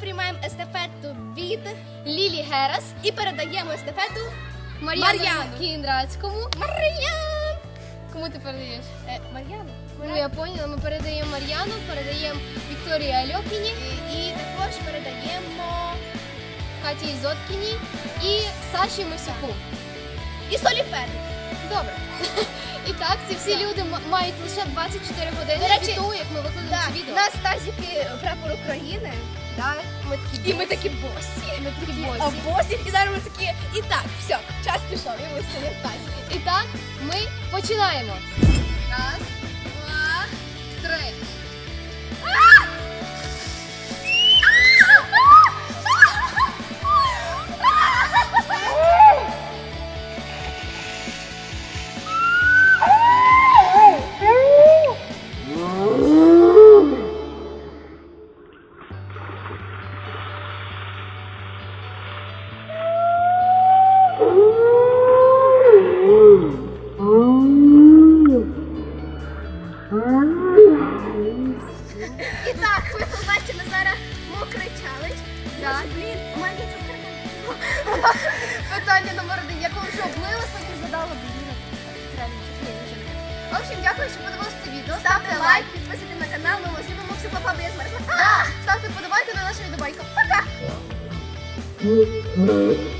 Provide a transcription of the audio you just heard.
приймаємо естафету від Лілі Герас, і передаємо естафету Мар'яну Мар'яну. Кіндрацькому. Мар'ян. Кому ти передаєш? Е, Мар'яну. Ну я поняла, ми передаємо Мар'яну, передаємо Вікторії Альохіні, І, і також передаємо Каті Ізоткіні і Саші Мисюку. і Соліфеду. Добре. І так, ці всі люди м- мають лише 24 години До речі, нас тазики прапор України. Да, ми такі І ми такі босі. ми такі А босі. босі, і зараз ми такі. І так, все, час пішов, і ми стоїмо в тазі. І так, ми починаємо. Раз, І так, ви побачили зараз мокрий челендж. Так. Блін, у мене цукерка. Питання номер один. Я коли що облилась, потім задала блін. Реально, ні, вже не. В общем, дякую, що подивилися це відео. Ставте лайк, підписуйтесь на канал, ми вас любимо, всі папа, я змерзла. Ставте подобайку на нашу відеобайку. Пока! Mm-hmm.